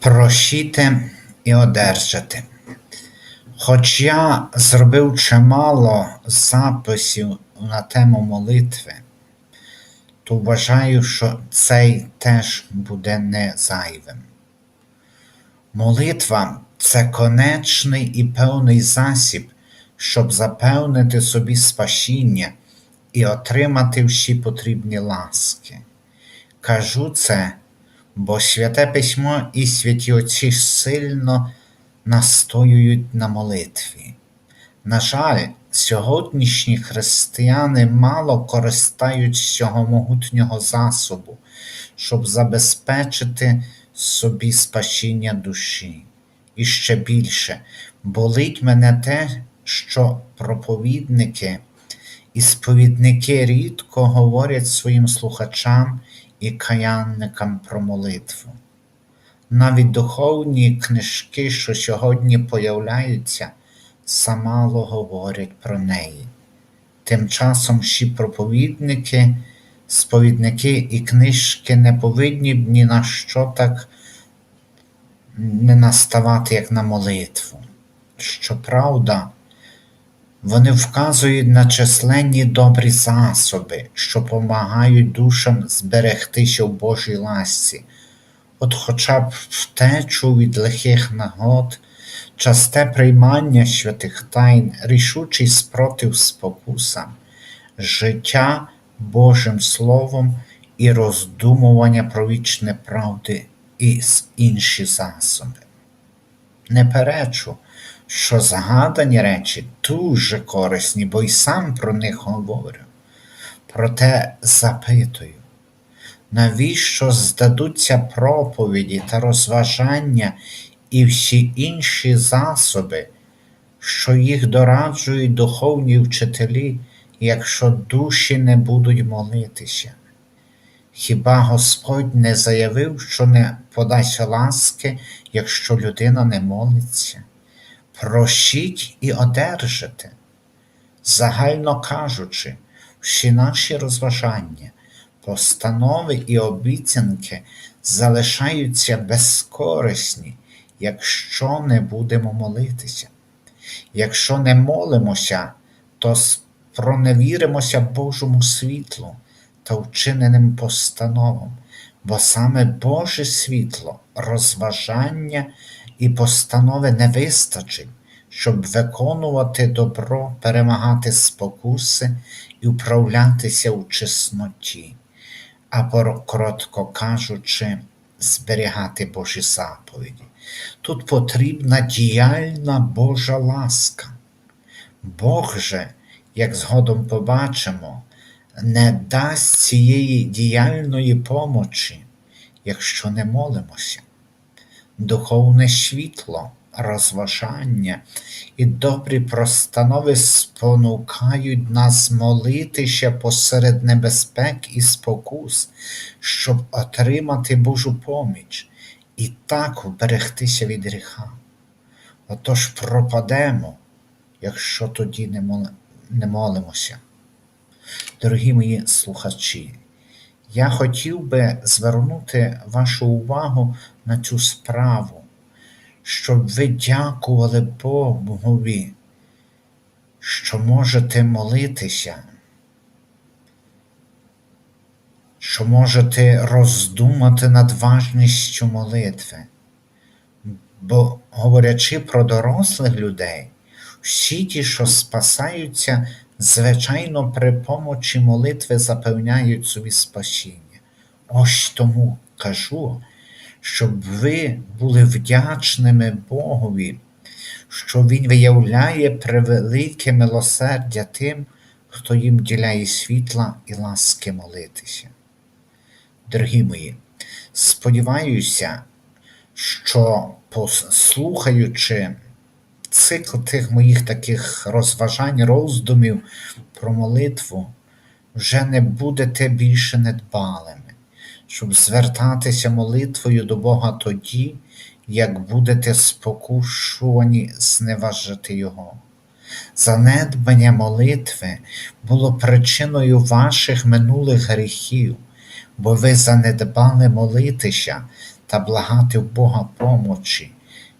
Прощіте і одержите. Хоч я зробив чимало записів на тему молитви, то вважаю, що цей теж буде не зайвим. Молитва це конечний і певний засіб, щоб запевнити собі спасіння і отримати всі потрібні ласки. Кажу це, бо святе письмо і святі отці сильно настоюють на молитві. На жаль, сьогоднішні християни мало користають цього могутнього засобу, щоб забезпечити собі спасіння душі. І ще більше, болить мене те, що проповідники і сповідники рідко говорять своїм слухачам і каянникам про молитву. Навіть духовні книжки, що сьогодні появляються, замало говорять про неї. Тим часом всі проповідники, сповідники і книжки не повинні б ні на що так не наставати, як на молитву. Щоправда, вони вказують на численні добрі засоби, що допомагають душам зберегтися в Божій ласці, от хоча б втечу від лихих нагод, часте приймання святих тайн, рішучий спротив спокусам, життя Божим Словом і роздумування про вічне правди і інші засоби. Не перечу, що згадані речі дуже корисні, бо й сам про них говорю. Проте запитую, навіщо здадуться проповіді та розважання і всі інші засоби, що їх дораджують духовні вчителі, якщо душі не будуть молитися? Хіба Господь не заявив, що не подасть ласки, якщо людина не молиться? Прощіть і одержите. Загально кажучи, всі наші розважання, постанови і обіцянки залишаються безкорисні, якщо не будемо молитися. Якщо не молимося, то спроневіримося Божому світлу та вчиненим постановам, бо саме Боже світло, розважання і постанови не вистачить, щоб виконувати добро, перемагати спокуси і вправлятися у чесноті, а коротко кажучи, зберігати Божі заповіді. Тут потрібна діяльна Божа ласка. Бог же, як згодом побачимо, не дасть цієї діяльної помочі, якщо не молимося. Духовне світло, розважання і добрі простанови спонукають нас молитися посеред небезпек і спокус, щоб отримати Божу поміч і так вберегтися від гріха. Отож пропадемо, якщо тоді не, молимося. Дорогі мої слухачі, я хотів би звернути вашу увагу на цю справу, щоб ви дякували Богові, що можете молитися, що можете роздумати над важністю молитви. Бо, говорячи про дорослих людей, всі ті, що спасаються, звичайно, при помочі молитви запевняють собі спасіння. Ось тому кажу, щоб ви були вдячними Богові, що Він виявляє превелике милосердя тим, хто їм діляє світла і ласки молитися. Дорогі мої, сподіваюся, що послухаючи цикл тих моїх таких розважань, роздумів про молитву, вже не будете більше недбалими, щоб звертатися молитвою до Бога тоді, як будете спокушувані зневажити Його. Занедбання молитви було причиною ваших минулих гріхів, бо ви занедбали молитися та благати Бога помочі,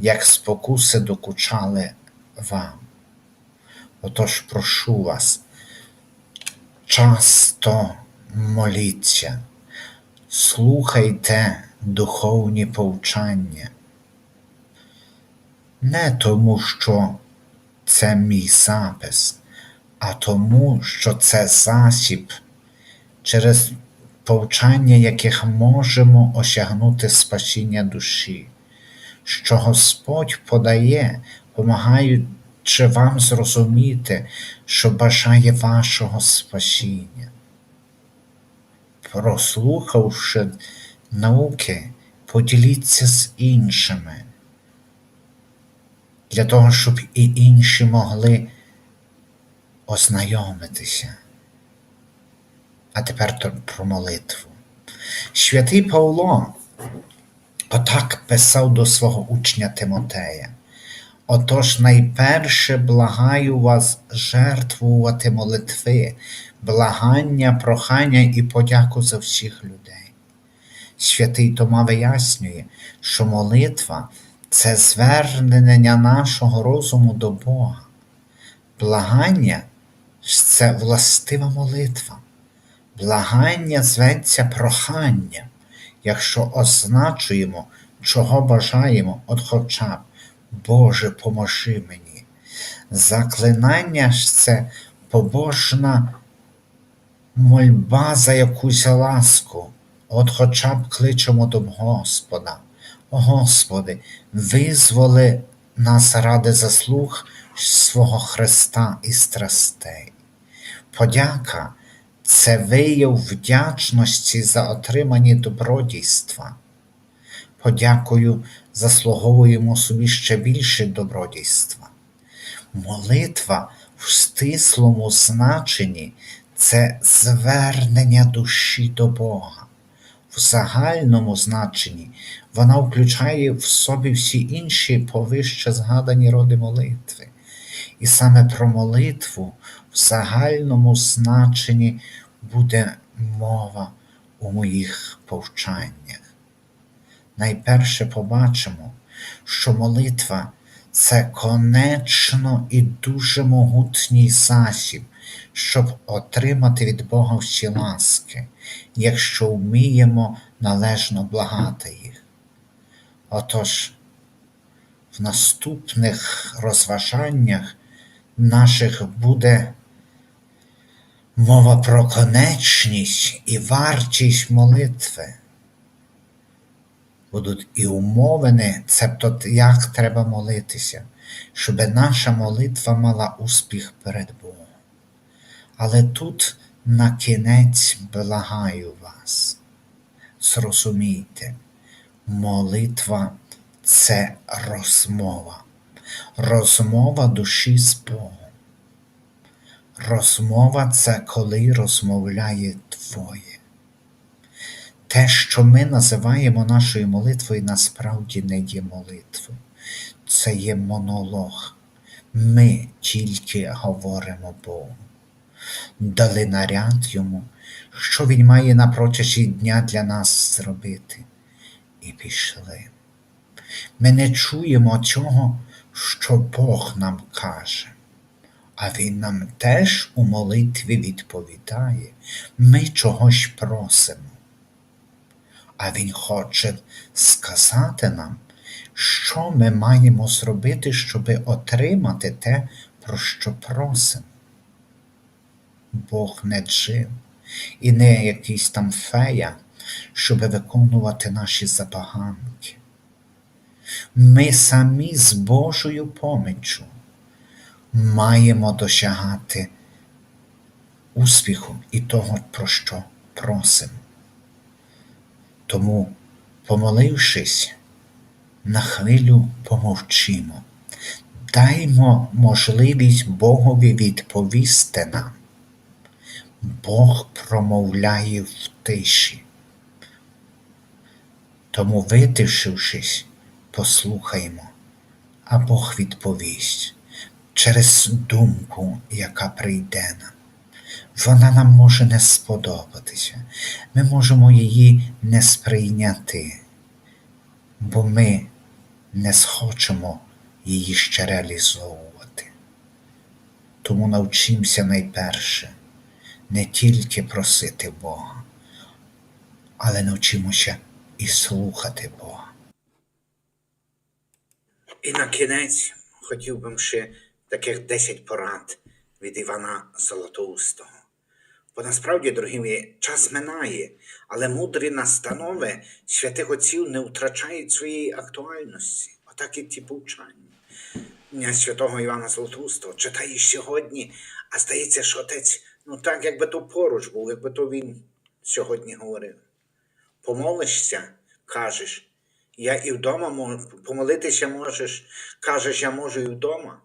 як спокуси докучали вам. Отож прошу вас, часто моліться, слухайте духовні повчання. Не тому, що це мій запис, а тому, що це засіб, через повчання яких можемо осягнути спасіння душі, що Господь подає, помагаючи вам зрозуміти, що бажає вашого спасіння. Прослухавши науки, поділіться з іншими, для того, щоб і інші могли ознайомитися. А тепер про молитву. Святий Павло отак писав до свого учня Тимотея. Отож найперше благаю вас жертвувати молитви, благання, прохання і подяку за всіх людей. Святий Тома вияснює, що молитва це звернення нашого розуму до Бога. Благання це властива молитва. Благання зветься проханням, якщо означуємо, чого бажаємо, от хоча б Боже, поможи мені. Заклинання ж це побожна мольба за якусь ласку, от хоча б кличемо до Господа. Господи, визволи нас ради заслуг свого Христа і страстей. Подяка це вияв вдячності за отримані добродійства. Подякою заслуговуємо собі ще більше добродійства. Молитва в стислому значенні це звернення душі до Бога. В загальному значенні вона включає в собі всі інші повище згадані роди молитви. І саме про молитву в загальному значенні буде мова у моїх повчаннях. Найперше побачимо, що молитва це конечно і дуже могутній засіб, щоб отримати від Бога всі ласки, якщо вміємо належно благати їх. Отож, в наступних розважаннях наших буде мова про конечність і вартість молитви. Будуть і умовини, цебто як треба молитися, щоб наша молитва мала успіх перед Богом. Але тут на кінець благаю вас. Зрозумійте, молитва це розмова, розмова душі з Богом. Розмова це коли розмовляє двоє. Те, що ми називаємо нашою молитвою, насправді не є молитвою. Це є монолог. Ми тільки говоримо Богу. Дали наряд йому, що він має на протязі дня для нас зробити. І пішли. Ми не чуємо цього, що Бог нам каже. А Він нам теж у молитві відповідає, ми чогось просимо. А Він хоче сказати нам, що ми маємо зробити, щоб отримати те, про що просимо. Бог не джив і не якийсь там фея, щоб виконувати наші забаганки. Ми самі з Божою поміччю маємо досягати успіху і того, про що просимо. Тому, помолившись, на хвилю помовчимо, даймо можливість Богові відповісти нам. Бог промовляє в тиші. Тому, витишившись, послухаймо, а Бог відповість через думку, яка прийде нам. Вона нам може не сподобатися, ми можемо її не сприйняти. бо ми не схочемо її ще реалізовувати. Тому навчимося найперше не тільки просити Бога, але навчимося і слухати Бога. І на кінець хотів би ще таких 10 порад від Івана Золотоустого. Бо насправді, дорогі мої, час минає, але мудрі настанови святих отців не втрачають своєї актуальності. Отак і ті повчання. Святого Івана Золотоустого читаєш сьогодні, а здається, що отець, ну так, якби то поруч був, якби то він сьогодні говорив. Помолишся, кажеш, я і вдома можу, помолитися можеш, кажеш, я можу і вдома,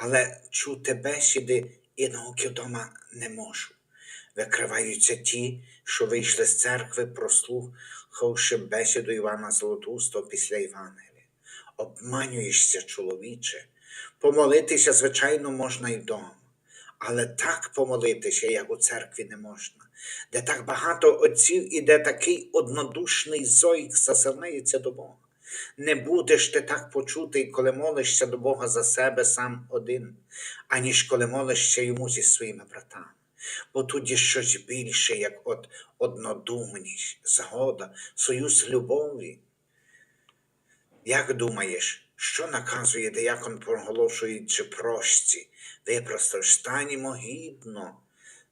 але чути бесіди і науки вдома не можу. Викриваються ті, що вийшли з церкви, прослухавши бесіду Івана Золотоустого після Євангелія. Обманюєшся, чоловіче. Помолитися, звичайно, можна і вдома. Але так помолитися, як у церкві, не можна, де так багато отців і де такий однодушний зойк засилається до Бога. Не будеш ти так почутий, коли молишся до Бога за себе сам один, аніж коли молишся йому зі своїми братами. Бо тут є щось більше, як от однодумність, згода, союз любові. Як думаєш, що наказує диякон, проголошуючи прощці? Випросто станімо гідно,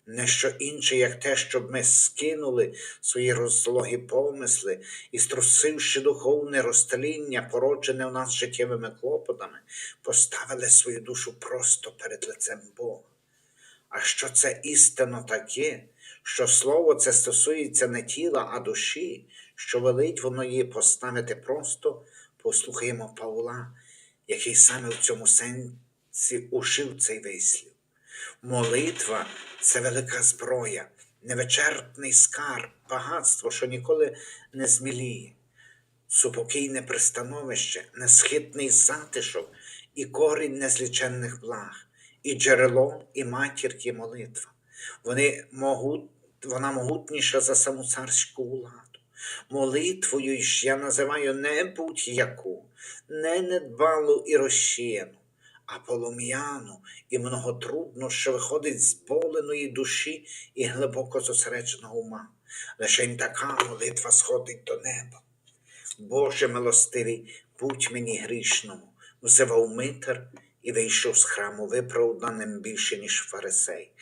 не що інше, як те, щоб ми скинули свої розлогі помисли і, струсивши духовне розтаління, породжене в нас життєвими клопотами, поставили свою душу просто перед лицем Бога. А що це істинно таке, що слово це стосується не тіла, а душі, що велить воно її поставити просто, послухаємо Павла, який саме в цьому сенсі ушив цей вислів. Молитва це велика зброя, невичерпний скарб, багатство, що ніколи не зміліє, супокійне пристановище, несхитний затишок і корінь незліченних благ, і джерело, і матір є молитва. Вони могут, вона могутніша за саму царську владу. Молитвою ж я називаю не будь-яку, не недбалу і розсіяну, а полум'яну і многотрудну, що виходить з боленої душі і глибоко зосередженого ума. Лишень така молитва сходить до неба. Боже милостивий, будь мені грішному, взивав Митер і вийшов з храму виправданим більше, ніж фарисей.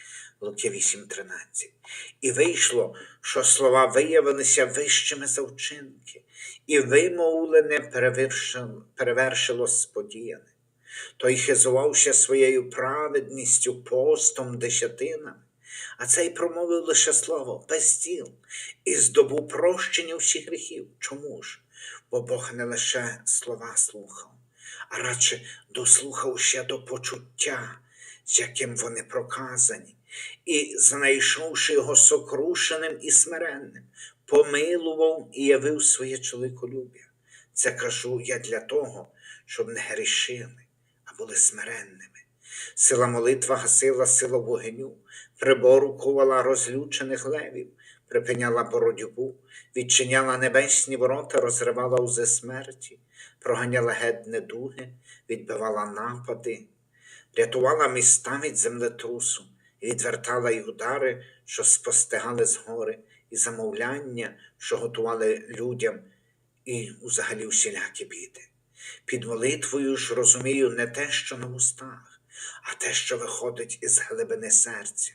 Луки 8.13. І вийшло, що слова виявилися вищими за вчинки, і вимовлене перевершило сподіяне. Той хизувався своєю праведністю, постом, десятинами, а цей промовив лише слово без діл і здобув прощення всіх гріхів. Чому ж? Бо Бог не лише слова слухав, а радше дослухався до почуття, з яким вони проказані, і, знайшовши його сокрушеним і смиренним, помилував і явив своє чоловіколюб'я. Це кажу я для того, щоб не грішили, були смиренними. Сила молитва гасила сила вогню, приборукувала розлючених левів, припиняла боротьбу, відчиняла небесні ворота, розривала узи смерті, проганяла геть недуги, відбивала напади, рятувала міста від землетрусу, відвертала й удари, що спостигали згори, і замовляння, що готували людям, і взагалі всілякі біди. Під молитвою ж розумію не те, що на устах, а те, що виходить із глибини серця.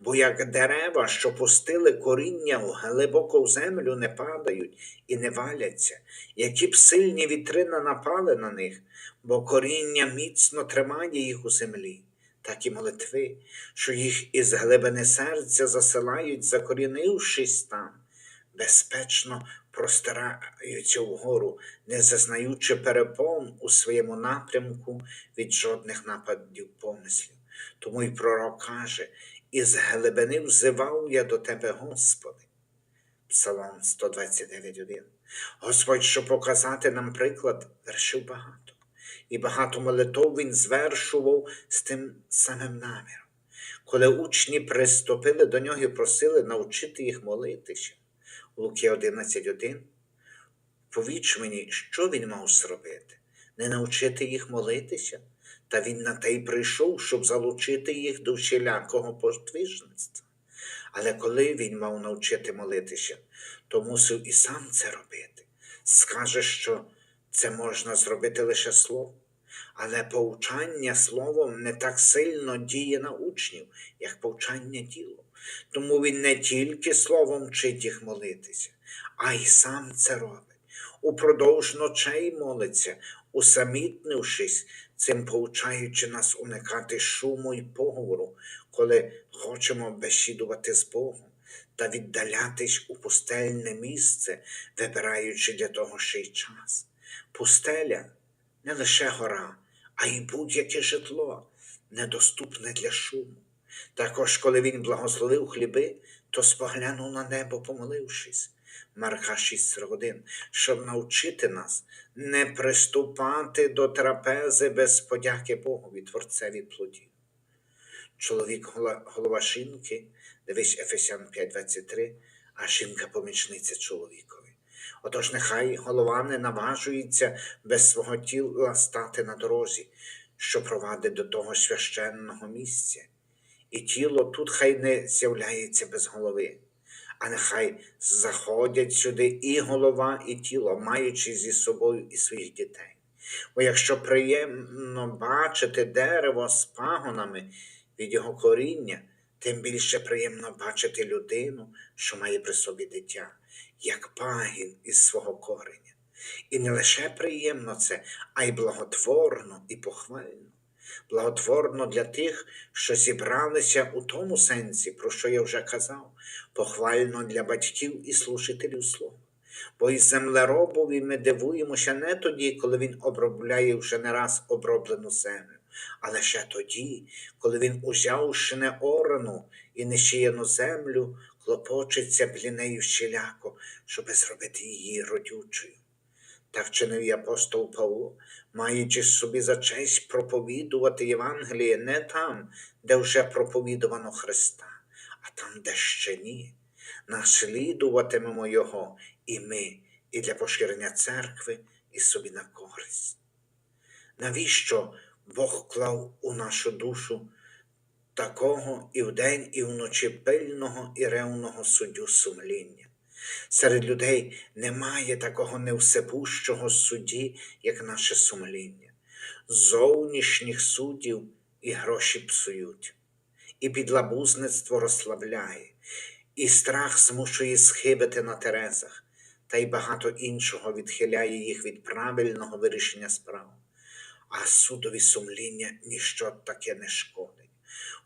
Бо як дерева, що пустили коріння в глибоко в землю, не падають і не валяться, які б сильні вітрина напали на них, бо коріння міцно тримає їх у землі, так і молитви, що їх із глибини серця засилають, закорінившись там, безпечно простираються вгору, не зазнаючи перепон у своєму напрямку від жодних нападів помислів. Тому й пророк каже, із глибини взивав я до тебе, Господи. Псалом 129.1. Господь, щоб показати нам приклад, вершив багато, і багато молитов він звершував з тим самим наміром. Коли учні приступили до нього і просили навчити їх молитися, Луки 11.1, Повіч мені, що він мав зробити? Не навчити їх молитися? Та він на те й прийшов, щоб залучити їх до всілякого подвижництва. Але коли він мав навчити молитися, то мусив і сам це робити. Скаже, що це можна зробити лише словом. Але повчання словом не так сильно діє на учнів, як повчання ділом. Тому він не тільки словом вчить їх молитися, а й сам це робить. Упродовж ночей молиться, усамітнившись, цим повчаючи нас уникати шуму й поговору, коли хочемо бесідувати з Богом та віддалятись у пустельне місце, вибираючи для того ще й час. Пустеля не лише гора, а й будь-яке житло, недоступне для шуму. Також, коли він благословив хліби, то споглянув на небо, помолившись. Марка 6.1, щоб навчити нас не приступати до трапези без подяки Богові, Творцеві плодів. Чоловік голова жінки, дивись Ефесян 5.23, а жінка помічниця чоловікові. Отож, нехай голова не наважується без свого тіла стати на дорозі, що провадить до того священного місця. І тіло тут хай не з'являється без голови, а нехай заходять сюди і голова, і тіло, маючи зі собою і своїх дітей. Бо якщо приємно бачити дерево з пагонами від його коріння, тим більше приємно бачити людину, що має при собі дитя, як пагін із свого кореня. І не лише приємно це, а й благотворно і похвально. Благотворно для тих, що зібралися у тому сенсі, про що я вже казав, похвально для батьків і служителів слова. Бо із землеробові ми дивуємося не тоді, коли він обробляє вже не раз оброблену землю, але ще тоді, коли він, узявши не орану і нещияну землю, клопочеться блінею щеляко, щоби зробити її родючою. Так чинив і апостол Павло, маючи собі за честь проповідувати Євангеліє не там, де вже проповідувано Христа, а там, де ще ні. Наслідуватимемо Його і ми, і для поширення церкви, і собі на користь. Навіщо Бог клав у нашу душу такого і вдень, і вночі пильного і ревного суддю сумління? Серед людей немає такого невсепущого судді, як наше сумління. Зовнішніх суддів і гроші псують, і підлабузництво розслабляє, і страх змушує схибити на терезах, та й багато іншого відхиляє їх від правильного вирішення справ. А судові сумління ніщо таке не шкодить.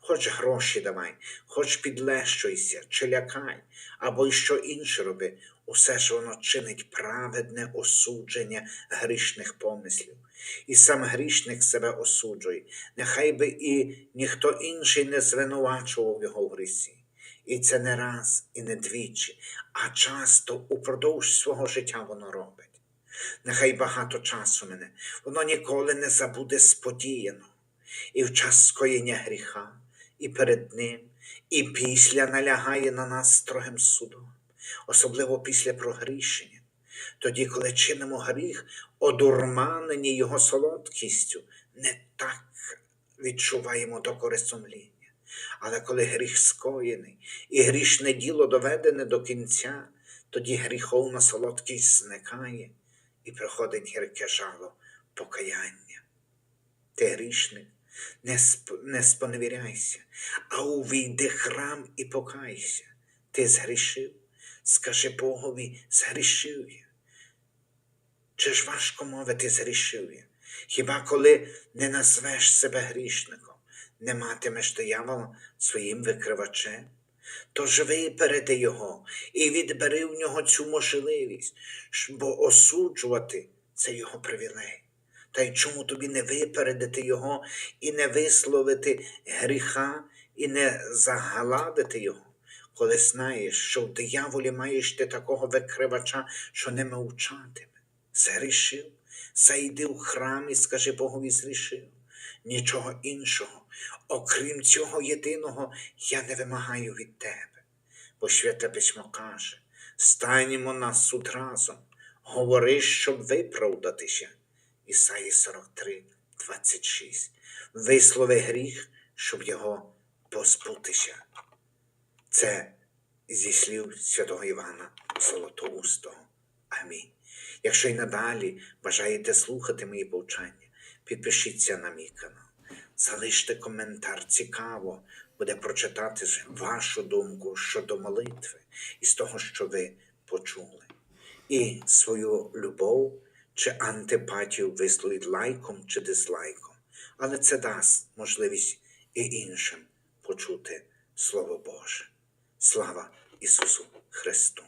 Хоч гроші давай, хоч підлещуйся, чи лякай, або й що інше роби, усе ж воно чинить праведне осудження грішних помислів. І сам грішник себе осуджує, нехай би і ніхто інший не звинувачував його в грісі. І це не раз, і не двічі, а часто упродовж свого життя воно робить. Нехай багато часу мене, воно ніколи не забуде сподіяно, і в час скоєння гріха, і перед ним, і після налягає на нас строгим судом, особливо після прогрішення. Тоді, коли чинимо гріх, одурманені його солодкістю, не так відчуваємо докори сумління. Але коли гріх скоєний і грішне діло доведене до кінця, тоді гріховна солодкість зникає і приходить гірке жало покаяння. Ти грішник, не, сп... не споневіряйся, а увійди храм і покайся. Ти згрішив, скажи Богові, згрішив я. Чи ж важко мовити згрішив я? Хіба коли не назвеш себе грішником, не матимеш диявола своїм викривачем? Тож випереди його і відбери в нього цю можливість, бо осуджувати це його привілей. Та й чому тобі не випередити його і не висловити гріха, і не загладити його, коли знаєш, що в дияволі маєш ти такого викривача, що не мовчатиме. Згрішив, зайди в храм і скажи Богові зрішив. Нічого іншого, окрім цього єдиного, я не вимагаю від тебе. Бо святе письмо каже: станімо на суд разом, говори, щоб виправдатися. Ісаї 43, 26. Вислови гріх, щоб його позбутися. Це зі слів святого Івана Золотоустого. Амінь. Якщо й надалі бажаєте слухати мої повчання, підпишіться на мій канал. Залиште коментар, цікаво буде прочитати вашу думку щодо молитви і з того, що ви почули. І свою любов чи антипатію висловить лайком чи дизлайком, але це дасть можливість і іншим почути Слово Боже. Слава Ісусу Христу!